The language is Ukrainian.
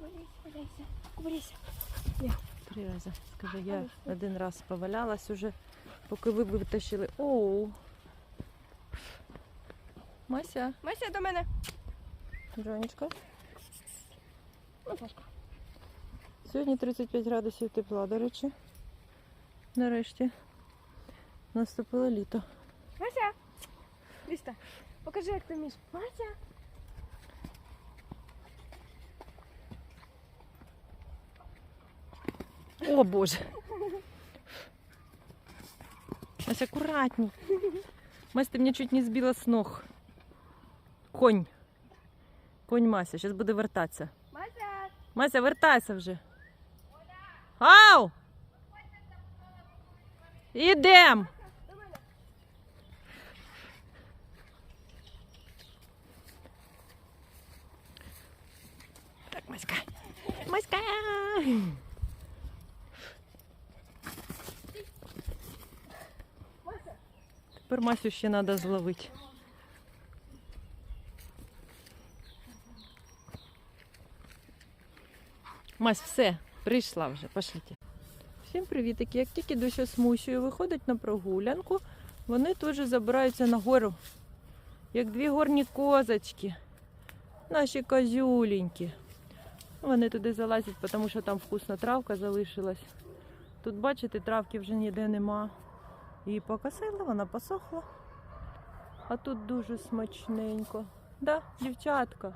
валяйся, валяйся. Кубарися. Три рази. Скажи, я один раз повалялась уже, поки ви витащили. Оу. Мася, Мася до мене. Джонечка. Ну, Сьогодні 35 градусів тепла, до речі. Нарешті наступило літо. Мася. Ліста. Покажи, як ти вмієш. Мася. О боже. Мася, аккуратней. Мася, ты меня чуть не сбила с ног. Конь. Конь Мася, зараз буде вертатися. Мася. Мася, вертайся вже. Ау! Ідем! Так, Маська. Маська! Тепер Масю ще треба зловити. Мась, все, прийшла вже, пошліть. Всім привітики. Як тільки з Мусею виходить на прогулянку, вони же забираються на гору, як дві горні козочки. Наші козюленькі. Вони туди залазять, тому що там вкусна травка залишилась. Тут, бачите, травки вже ніде нема. Її покосили, вона посохла. А тут дуже смачненько. Да, дівчатка.